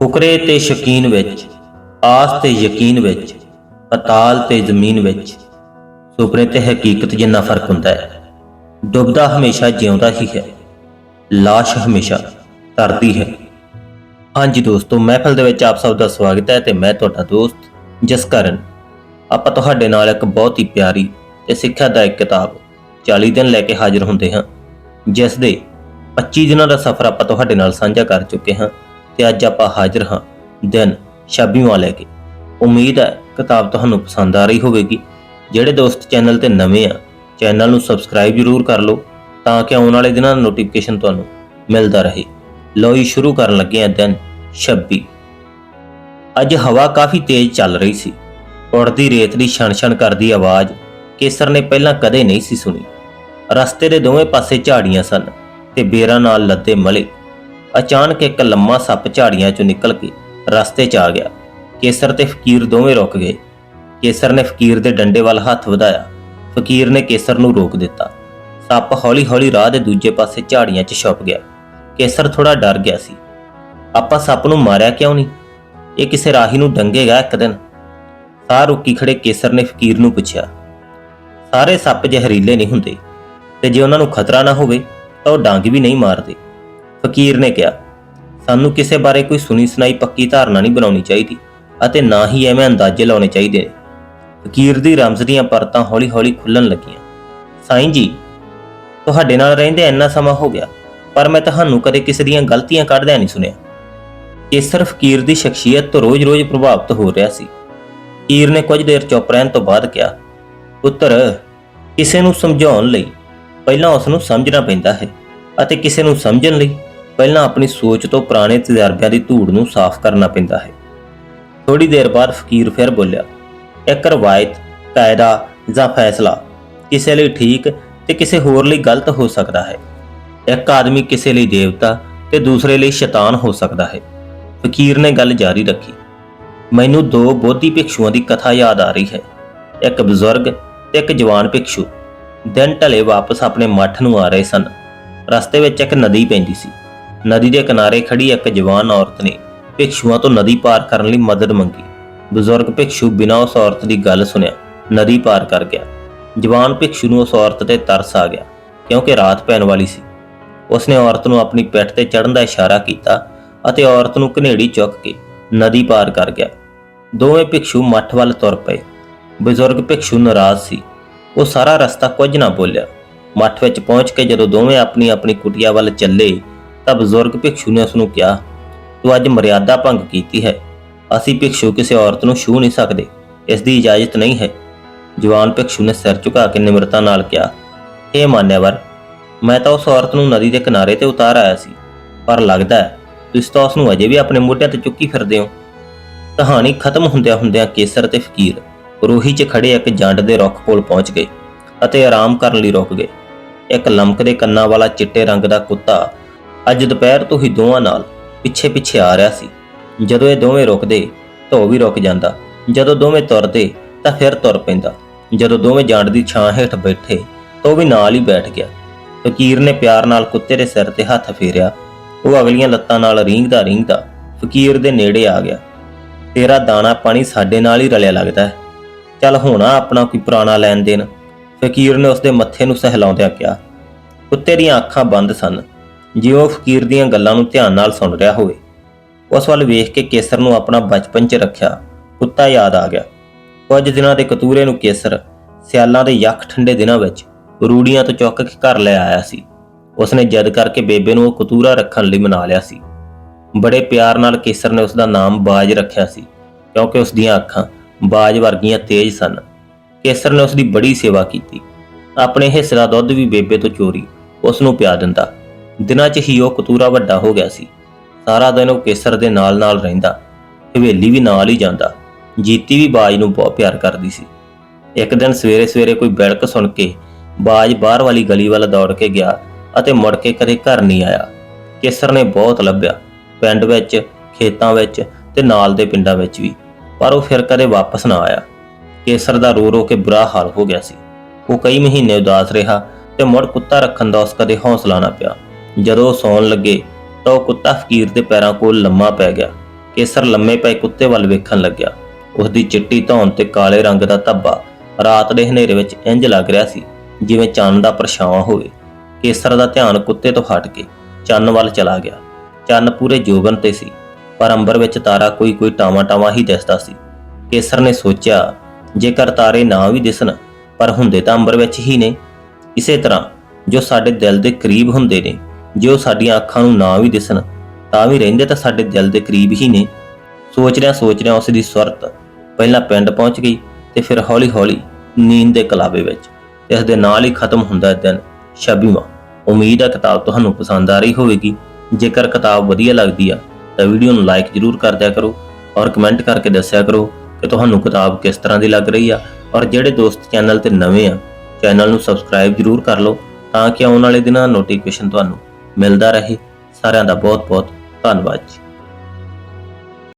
ਫੁਕਰੇ ਤੇ ਸ਼ਕੀਨ ਵਿੱਚ, ਆਸ ਤੇ ਯਕੀਨ ਵਿੱਚ ਅਤਾਲ ਤੇ ਜ਼ਮੀਨ ਵਿੱਚ, ਸੁਪਨੇ ਤੇ ਹਕੀਕਤ ਜਿੰਨਾ ਫ਼ਰਕ ਹੁੰਦਾ ਹੈ, ਡੁੱਬਦਾ ਹਮੇਸ਼ਾ ਜਿਉਂਦਾ ਹੀ ਹੈ, ਲਾਸ਼ ਹਮੇਸ਼ਾ ਤਰਦੀ ਹੈ। ਹਾਂਜੀ ਦੋਸਤੋ, ਮਹਿਫਲ ਦੇ ਵਿੱਚ ਆਪ ਸਭ ਦਾ ਸਵਾਗਤ ਹੈ ਤੇ ਮੈਂ ਤੁਹਾਡਾ ਦੋਸਤ ਜਸਕਰਨ। ਆਪਾਂ ਤੁਹਾਡੇ ਨਾਲ ਇੱਕ ਬਹੁਤ ਹੀ ਪਿਆਰੀ ਤੇ ਸਿੱਖਿਆਦਾਇਕ ਕਿਤਾਬ 40 ਦਿਨ ਲੈ ਕੇ ਹਾਜ਼ਰ ਹੁੰਦੇ ਹਾਂ, ਜਿਸ ਦੇ 25 ਦਿਨਾਂ ਦਾ ਸਫ਼ਰ ਆਪਾਂ ਤੁਹਾਡੇ ਨਾਲ ਸਾਂਝਾ ਕਰ ਚੁੱਕੇ ਹਾਂ। ਤੇ ਅੱਜ ਆਪਾਂ ਹਾਜ਼ਰ ਹਾਂ ਦਿਨ 26ਵਾਂ ਲੈ ਕੇ। ਉਮੀਦ ਹੈ ਕਿਤਾਬ ਤੁਹਾਨੂੰ ਪਸੰਦ ਆ ਰਹੀ ਹੋਵੇਗੀ। ਜਿਹੜੇ ਦੋਸਤ ਚੈਨਲ ਤੇ ਨਵੇਂ ਆ, ਚੈਨਲ ਨੂੰ ਸਬਸਕ੍ਰਾਈਬ ਜ਼ਰੂਰ ਕਰ ਲਓ ਤਾਂ ਕਿ ਆਉਣ ਵਾਲੇ ਦਿਨਾਂ ਦਾ ਨੋਟੀਫਿਕੇਸ਼ਨ ਤੁਹਾਨੂੰ ਮਿਲਦਾ ਰਹੇ। ਲਓ ਜੀ, ਸ਼ੁਰੂ ਕਰਨ ਲੱਗੇ ਹਾਂ ਦਿਨ 26 ਅੱਜ ਹਵਾ ਕਾਫੀ ਤੇਜ਼ ਚੱਲ ਰਹੀ ਸੀ। ਉੜਦੀ ਰੇਤ ਦੀ ਛਣ-ਛਣ ਕਰਦੀ ਆਵਾਜ਼ ਕੇਸਰ ਨੇ ਪਹਿਲਾਂ ਕਦੇ ਨਹੀਂ ਸੀ ਸੁਣੀ। ਰਸਤੇ ਦੇ ਦੋਵੇਂ ਪਾਸੇ ਝਾੜੀਆਂ ਸਨ ਤੇ ਬੇਰਾਂ ਨਾਲ ਲੱਦੇ ਮਲੇ ਅਚਾਨਕ ਇੱਕ ਲੰਮਾ ਸੱਪ ਝਾੜੀਆਂ ਚੋਂ ਨਿਕਲ ਕੇ ਰਸਤੇ 'ਚ ਆ ਗਿਆ। ਕੇਸਰ ਤੇ ਫਕੀਰ ਦੋਵੇਂ ਰੁਕ ਗਏ। ਕੇਸਰ ਨੇ ਫਕੀਰ ਦੇ ਡੰਡੇ ਵੱਲ ਹੱਥ ਵਧਾਇਆ। ਫਕੀਰ ਨੇ ਕੇਸਰ ਨੂੰ ਰੋਕ ਦਿੱਤਾ। ਸੱਪ ਹੌਲੀ-ਹੌਲੀ ਰਾਹ ਦੇ ਦੂਜੇ ਪਾਸੇ ਝਾੜੀਆਂ 'ਚ ਛੁਪ ਗਿਆ। ਕੇਸਰ ਥੋੜਾ ਡਰ ਗਿਆ ਸੀ। ਆਪਾਂ ਸੱਪ ਨੂੰ ਮਾਰਿਆ ਕਿਉਂ ਨਹੀਂ? ਇਹ ਕਿਸੇ ਰਾਹੀ ਨੂੰ ਡੰਗੇਗਾ ਇੱਕ ਦਿਨ? ਸਾਹ ਰੁਕੀ ਖੜੇ ਕੇਸਰ ਨੇ ਫਕੀਰ ਨੂੰ ਪੁੱਛਿਆ। ਸਾਰੇ ਸੱਪ ਜ਼ਹਿਰੀਲੇ ਨਹੀਂ ਹੁੰਦੇ ਤੇ ਜੇ ਉਹਨਾਂ ਨੂੰ ਖਤਰਾ ਨਾ ਹੋਵੇ ਤਾਂ ਉਹ ਡੰਗ ਵੀ ਨਹੀਂ ਮਾਰਦੇ। ਫਕੀਰ ਨੇ ਕਿਹਾ, ਸਾਨੂੰ ਕਿਸੇ ਬਾਰੇ ਕੋਈ ਸੁਣੀ ਸੁਣਾਈ ਪੱਕੀ ਧਾਰਨਾ ਨਹੀਂ ਬਣਾਉਣੀ ਚਾਹੀਦੀ ਅਤੇ ਨਾ ਹੀ ਐਵੇਂ ਅੰਦਾਜ਼ੇ ਲਾਉਣੇ ਚਾਹੀਦੇ ਨੇ। ਫਕੀਰ ਦੀ ਰਮਜ਼ ਦੀਆਂ ਪਰਤਾਂ ਹੌਲੀ-ਹੌਲੀ ਖੁੱਲਣ ਲੱਗੀਆਂ। ਸਾਈਂ ਜੀ, ਤੁਹਾਡੇ ਨਾਲ ਰਹਿੰਦੇ ਇੰਨਾ ਸਮਾਂ ਹੋ ਗਿਆ, ਪਰ ਮੈਂ ਤੁਹਾਨੂੰ ਕਦੇ ਕਿਸੇ ਦੀਆਂ ਗਲਤੀਆਂ ਕੱਢਦਿਆਂ ਨਹੀਂ ਸੁਣਿਆ। ਕੇਸਰ ਫਕੀਰ ਦੀ ਸ਼ਖਸੀਅਤ ਤੋਂ ਰੋਜ਼-ਰੋਜ਼ ਪ੍ਰਭਾਵਿਤ ਹੋ ਰਿਹਾ ਸੀ। ਫਕੀਰ ਨੇ ਕੁਝ ਦੇਰ ਚੁੱਪ ਰਹਿਣ ਤੋਂ ਬਾਅਦ ਕਿਹਾ, ਪੁੱਤਰ, ਕਿਸੇ ਨੂੰ ਸਮਝਾਉਣ ਲਈ ਪਹਿਲਾਂ ਉਸ ਨੂੰ ਸਮਝਣਾ ਪੈਂਦਾ ਹੈ ਅਤੇ ਕਿਸੇ ਨੂੰ ਸਮਝਣ ਲਈ ਪਹਿਲਾਂ ਆਪਣੀ ਸੋਚ ਤੋਂ ਪੁਰਾਣੇ ਤਜਰਬਿਆਂ ਦੀ ਧੂੜ ਨੂੰ ਸਾਫ਼ ਕਰਨਾ ਪੈਂਦਾ ਹੈ। ਥੋੜੀ ਦੇਰ ਬਾਅਦ ਫਕੀਰ ਫਿਰ ਬੋਲਿਆ ਇੱਕ ਰਵਾਇਤ ਕਾਇਦਾ ਜਾਂ ਫੈਸਲਾ ਕਿਸੇ ਲਈ ਠੀਕ ਤੇ ਕਿਸੇ ਹੋਰ ਲਈ ਗਲਤ ਹੋ ਸਕਦਾ ਹੈ। ਇੱਕ ਆਦਮੀ ਕਿਸੇ ਲਈ ਦੇਵਤਾ ਤੇ ਦੂਸਰੇ ਲਈ ਸ਼ੈਤਾਨ ਹੋ ਸਕਦਾ ਹੈ। ਫਕੀਰ ਨੇ ਗੱਲ ਜਾਰੀ ਰੱਖੀ। ਮੈਨੂੰ ਦੋ ਬੋਧੀ ਭਿਕਸ਼ੂਆਂ ਦੀ ਕਥਾ ਯਾਦ ਆ ਰਹੀ ਹੈ। ਇੱਕ ਬਜ਼ੁਰਗ ਤੇ ਇੱਕ ਜਵਾਨ ਭਿਕਸ਼ੂ। ਦਿਨ ਢਲੇ ਵਾਪਸ ਆਪਣੇ ਮੱਠ ਨੂੰ ਆ ਰਹੇ ਸਨ। ਰਸਤੇ ਵਿੱਚ ਇੱਕ ਨਦੀ ਪੈਂਦੀ ਸੀ। ਨਦੀ ਦੇ ਕਿਨਾਰੇ ਖੜੀ ਇੱਕ ਜਵਾਨ ਔਰਤ ਨੇ ਭਿਕਸ਼ੂਆਂ ਤੋਂ ਨਦੀ ਪਾਰ ਕਰਨ ਲਈ ਮਦਦ ਮੰਗੀ। ਬਜ਼ੁਰਗ ਭਿਕਸ਼ੂ ਬਿਨਾਂ ਉਸ ਔਰਤ ਦੀ ਗੱਲ ਸੁਣਿਆ, ਨਦੀ ਪਾਰ ਕਰ ਗਿਆ। ਜਵਾਨ ਭਿਕਸ਼ੂ ਨੂੰ ਉਸ ਔਰਤ ਤੇ ਤਰਸ ਆ ਗਿਆ, ਕਿਉਂਕਿ ਰਾਤ ਪੈਣ ਵਾਲੀ ਸੀ। ਉਸਨੇ ਔਰਤ ਨੂੰ ਆਪਣੀ ਪਿੱਠ ਤੇ ਚੜ੍ਹਨ ਦਾ ਇਸ਼ਾਰਾ ਕੀਤਾ ਅਤੇ ਔਰਤ ਨੂੰ ਘਨੇੜੀ ਚੁੱਕ ਕੇ ਨਦੀ ਪਾਰ ਕਰ ਗਿਆ। ਦੋਵੇਂ ਭਿਕਸ਼ੂ ਮੱਠ ਵੱਲ ਤੁਰ ਪਏ। ਬਜ਼ੁਰਗ ਭਿਕਸ਼ੂ ਨਾਰਾਜ਼ ਸੀ। ਉਹ ਸਾਰਾ ਰਸਤਾ ਕੁਝ ਨਾ ਬੋਲਿਆ। ਮੱਠ ਵਿੱਚ ਪਹੁੰਚ ਕੇ ਜਦੋਂ ਦੋਵੇਂ ਆਪਣੀ ਆਪਣੀ ਕੁਟੀਆ ਵੱਲ ਚੱਲੇ ਤਾਂ ਬਜ਼ੁਰਗ ਭਿਕਸ਼ੂ ਨੇ ਉਸ ਨੂੰ ਕਿਹਾ, ਤੂੰ ਅੱਜ ਮਰਿਆਦਾ ਭੰਗ ਕੀਤੀ ਹੈ। ਅਸੀਂ ਭਿਕਸ਼ੂ ਕਿਸੇ ਔਰਤ ਨੂੰ ਛੂ ਨਹੀਂ ਸਕਦੇ। ਇਸ ਦੀ ਇਜਾਜ਼ਤ ਨਹੀਂ ਹੈ। ਜਵਾਨ ਭਿਕਸ਼ੂ ਨੇ ਸਿਰ ਝੁਕਾ ਕੇ ਨਿਮਰਤਾ ਨਾਲ ਕਿਹਾ ਇਹ ਮਾਨਿਆਵਰ ਮੈਂ ਤਾਂ ਉਸ ਔਰਤ ਨੂੰ ਨਦੀ ਦੇ ਕਿਨਾਰੇ ਤੇ ਉਤਾਰ ਆਇਆ ਸੀ। ਪਰ ਲੱਗਦਾ ਹੈ, ਤੁਸੀਂ ਤਾਂ ਉਸ ਨੂੰ ਅਜੇ ਵੀ ਆਪਣੇ ਮੋਢਿਆਂ ਤੇ ਚੁੱਕੀ ਫਿਰਦੇ ਹੋ। ਕਹਾਣੀ ਖਤਮ ਹੁੰਦਿਆਂ ਹੁੰਦਿਆਂ ਕੇਸਰ ਤੇ ਫਕੀਰ ਰੋਹੀ 'ਚ ਖੜੇ ਇੱਕ ਜੰਡ ਦੇ ਰੁੱਖ ਕੋਲ ਪਹੁੰਚ ਗਏ ਅਤੇ ਆਰਾਮ ਕਰਨ ਲਈ ਰੁਕ ਗਏ। ਇੱਕ ਲਮਕਦੇ ਕੰਨਾਂ ਵਾਲਾ ਚਿੱਟੇ ਰੰਗ ਦਾ ਕੁੱਤਾ ਅੱਜ ਦੁਪਹਿਰ ਤੋਂ ਹੀ ਦੋਵਾਂ ਨਾਲ ਪਿੱਛੇ ਪਿੱਛੇ ਆ ਰਿਹਾ ਸੀ। ਜਦੋਂ ਇਹ ਦੋਵੇਂ ਰੁਕਦੇ, ਤਾਂ ਉਹ ਵੀ ਰੁਕ ਜਾਂਦਾ। ਜਦੋਂ ਦੋਵੇਂ ਤੁਰਦੇ, ਤਾਂ ਫਿਰ ਤੁਰ ਪੈਂਦਾ। ਜਦੋਂ ਦੋਵੇਂ ਜੰਡ ਦੀ ਛਾਂ ਹੇਠ ਬੈਠੇ, ਤਾਂ ਉਹ ਵੀ ਨਾਲ ਹੀ ਬੈਠ ਗਿਆ। ਫਕੀਰ ਨੇ ਪਿਆਰ ਨਾਲ ਕੁੱਤੇ ਦੇ ਸਿਰ ਤੇ ਹੱਥ ਫੇਰਿਆ। ਉਹ ਅਗਲੀਆਂ ਲੱਤਾਂ ਨਾਲ ਰੀਂਗਦਾ ਰੀਂਗਦਾ ਫਕੀਰ ਦੇ ਨੇੜੇ ਆ ਗਿਆ। ਤੇਰਾ ਦਾਣਾ ਪਾਣੀ ਸਾਡੇ ਨਾਲ ਹੀ ਰਲਿਆ ਲੱਗਦਾ ਹੈ। ਚੱਲ ਹੋਣਾ ਆਪਣਾ ਕੋਈ ਪੁਰਾਣਾ ਲੈਣ ਦੇਣ। ਫਕੀਰ ਨੇ ਉਸਦੇ ਮੱਥੇ ਨੂੰ ਸਹਿਲਾਉਂਦਿਆਂ ਕਿਹਾ, ਕੁੱਤੇ ਦੀਆਂ ਅੱਖਾਂ ਬੰਦ ਸਨ। ਜੇ ਉਹ ਫਕੀਰ ਦੀਆਂ ਗੱਲਾਂ ਨੂੰ ਧਿਆਨ ਨਾਲ ਸੁਣ ਰਿਹਾ ਹੋਵੇ। ਉਸ ਵੱਲ ਵੇਖ ਕੇ ਕੇਸਰ ਨੂੰ ਆਪਣਾ ਬਚਪਨ 'ਚ ਰੱਖਿਆ, ਕੁੱਤਾ ਯਾਦ ਆ ਗਿਆ। ਕੁਝ ਦਿਨਾਂ ਦੇ ਕਤੂਰੇ ਨੂੰ ਕੇਸਰ ਸਿਆਲਾਂ ਦੇ ਯੱਖ ਠੰਡੇ ਦਿਨਾਂ ਵਿੱਚ ਰੂੜੀਆਂ ਤੋਂ ਚੁੱਕ ਕੇ ਘਰ ਲੈ ਆਇਆ ਸੀ। ਉਸਨੇ ਜਦ ਕਰਕੇ ਬੇਬੇ ਨੂੰ ਉਹ ਕਤੂਰਾ ਰੱਖਣ ਲਈ ਮਨਾ ਲਿਆ ਸੀ। ਬੜੇ ਪਿਆਰ ਨਾਲ ਕੇਸਰ ਨੇ ਉਸ ਦਾ ਨਾਮ ਬਾਜ ਰੱਖਿਆ ਸੀ, ਕਿਉਂਕਿ ਉਸ ਦੀਆਂ ਅੱਖਾਂ ਬਾਜ ਵਰਗੀਆਂ ਤੇਜ਼ ਸਨ। ਕੇਸਰ ਨੇ ਉਸ ਦੀ ਬੜੀ ਸੇਵਾ ਕੀਤੀ। ਆਪਣੇ ਹਿੱਸੇ ਦਾ ਦੁੱਧ ਵੀ ਬੇਬੇ ਤੋਂ ਚੋਰੀ ਉਸ ਨੂੰ ਪਿਆ ਦਿੰਦਾ। ਦਿਨਾਂ 'ਚ ਹੀ ਉਹ ਕਤੂਰਾ ਵੱਡਾ ਹੋ ਗਿਆ ਸੀ। ਸਾਰਾ ਦਿਨ ਉਹ ਕੇਸਰ ਦੇ ਨਾਲ-ਨਾਲ ਰਹਿੰਦਾ, ਹਵੇਲੀ ਵੀ ਨਾਲ ਹੀ ਜਾਂਦਾ, ਜੀਤੀ ਵੀ ਬਾਜ ਨੂੰ ਬਹੁਤ ਪਿਆਰ ਕਰਦੀ ਸੀ। ਇੱਕ ਦਿਨ ਸਵੇਰੇ-ਸਵੇਰੇ ਕੋਈ ਬੈਲਕ ਸੁਣ ਕੇ ਬਾਜ ਬਾਹਰ ਵਾਲੀ ਗਲੀ ਵੱਲ ਦੌੜ ਕੇ ਗਿਆ ਅਤੇ ਮੁੜ ਕੇ ਕਦੇ ਘਰ ਨਹੀਂ ਆਇਆ। ਕੇਸਰ ਨੇ ਬਹੁਤ ਲੱਭਿਆ, ਪਿੰਡ ਵਿੱਚ, ਖੇਤਾਂ ਵਿੱਚ ਤੇ ਨਾਲ ਦੇ ਪਿੰਡਾਂ ਵਿੱਚ ਵੀ, ਪਰ ਉਹ ਫਿਰ ਕਦੇ ਵਾਪਸ ਨਾ ਆਇਆ। ਕੇਸਰ ਦਾ ਰੋ ਰੋ ਕੇ ਬੁਰਾ ਹਾਲ ਹੋ ਗਿਆ ਸੀ। ਉਹ ਕਈ ਮਹੀਨੇ ਉਦਾਸ ਰਿਹਾ ਤੇ ਮੁੜ ਕੁੱਤਾ ਰੱਖਣ ਦਾ ਉਸ ਕਦੇ ਹੌਸਲਾ ਨਾ ਪਿਆ। ਜਦੋਂ ਉਹ ਸੌਣ ਲੱਗੇ ਤਾਂ ਉਹ ਕੁੱਤਾ ਫਕੀਰ ਦੇ ਪੈਰਾਂ ਕੋਲ ਲੰਮਾ ਪੈ ਗਿਆ। ਕੇਸਰ ਲੰਮੇ ਪਏ ਕੁੱਤੇ ਵੱਲ ਵੇਖਣ ਲੱਗਿਆ। ਉਸ ਦੀ ਚਿੱਟੀ ਧੌਣ ਤੇ ਕਾਲੇ ਰੰਗ ਦਾ ਧੱਬਾ ਰਾਤ ਦੇ ਹਨੇਰੇ ਵਿੱਚ ਇੰਜ ਲੱਗ ਰਿਹਾ ਸੀ, ਜਿਵੇਂ ਚੰਨ ਦਾ ਪਰਛਾਵਾਂ ਹੋਵੇ। ਕੇਸਰ ਦਾ ਧਿਆਨ ਕੁੱਤੇ ਤੋਂ ਹਟ ਕੇ ਚੰਨ ਵੱਲ ਚਲਾ ਗਿਆ। ਚੰਨ ਪੂਰੇ ਜੋਬਨ ਤੇ ਸੀ, ਪਰ ਅੰਬਰ ਵਿੱਚ ਤਾਰਾ ਕੋਈ ਕੋਈ ਟਾਵਾਂ ਟਾਵਾਂ ਹੀ ਦਿਸਦਾ ਸੀ। ਕੇਸਰ ਨੇ ਸੋਚਿਆ, ਜੇਕਰ ਤਾਰੇ ਨਾ ਵੀ ਦਿਸਣ, ਪਰ ਹੁੰਦੇ ਤਾਂ ਅੰਬਰ ਵਿੱਚ ਹੀ ਨੇ। ਇਸੇ ਤਰ੍ਹਾਂ ਜੋ ਸਾਡੇ ਦਿਲ ਦੇ ਕਰੀਬ ਹੁੰਦੇ ਨੇ ਜੇ ਉਹ ਸਾਡੀਆਂ ਅੱਖਾਂ ਨੂੰ ਨਾ ਵੀ ਦਿਸਣ, ਤਾਂ ਵੀ ਰਹਿੰਦੇ ਤਾਂ ਸਾਡੇ ਦਿਲ ਦੇ ਕਰੀਬ ਹੀ ਨੇ। ਸੋਚ ਰਿਹਾ ਸੋਚ ਰਿਹਾ ਉਸ ਦੀ ਸੁਰਤ ਪਹਿਲਾਂ ਪਿੰਡ ਪਹੁੰਚ ਗਈ ਤੇ ਫਿਰ ਹੌਲੀ-ਹੌਲੀ ਨੀਂਦ ਦੇ ਕਲਾਵੇ ਵਿੱਚ ਇਸ ਦੇ ਨਾਲ ਹੀ ਖਤਮ ਹੁੰਦਾ ਦਿਨ 26ਵਾਂ ਉਮੀਦ ਹੈ ਕਿਤਾਬ ਤੁਹਾਨੂੰ ਪਸੰਦ ਆ ਰਹੀ ਹੋਵੇਗੀ। ਜੇਕਰ ਕਿਤਾਬ ਵਧੀਆ ਲੱਗਦੀ ਆ, ਤਾਂ ਵੀਡੀਓ ਨੂੰ ਲਾਈਕ ਜ਼ਰੂਰ ਕਰ ਦਿਆ ਕਰੋ ਔਰ ਕਮੈਂਟ ਕਰਕੇ ਦੱਸਿਆ ਕਰੋ ਕਿ ਤੁਹਾਨੂੰ ਕਿਤਾਬ ਕਿਸ ਤਰ੍ਹਾਂ ਦੀ ਲੱਗ ਰਹੀ ਆ ਔਰ ਜਿਹੜੇ ਦੋਸਤ ਚੈਨਲ ਤੇ ਨਵੇਂ ਆ, ਚੈਨਲ ਨੂੰ ਸਬਸਕ੍ਰਾਈਬ ਜ਼ਰੂਰ ਕਰ ਲਓ ਤਾਂ ਕਿ ਆਉਣ ਵਾਲੇ ਦਿਨਾਂ ਦਾ ਨੋਟੀਫਿਕੇਸ਼ਨ ਤੁਹਾਨੂੰ ਮਿਲਦਾ ਰਹੇ। ਸਾਰਿਆਂ ਦਾ ਬਹੁਤ ਬਹੁਤ ਧੰਨਵਾਦ ਜੀ।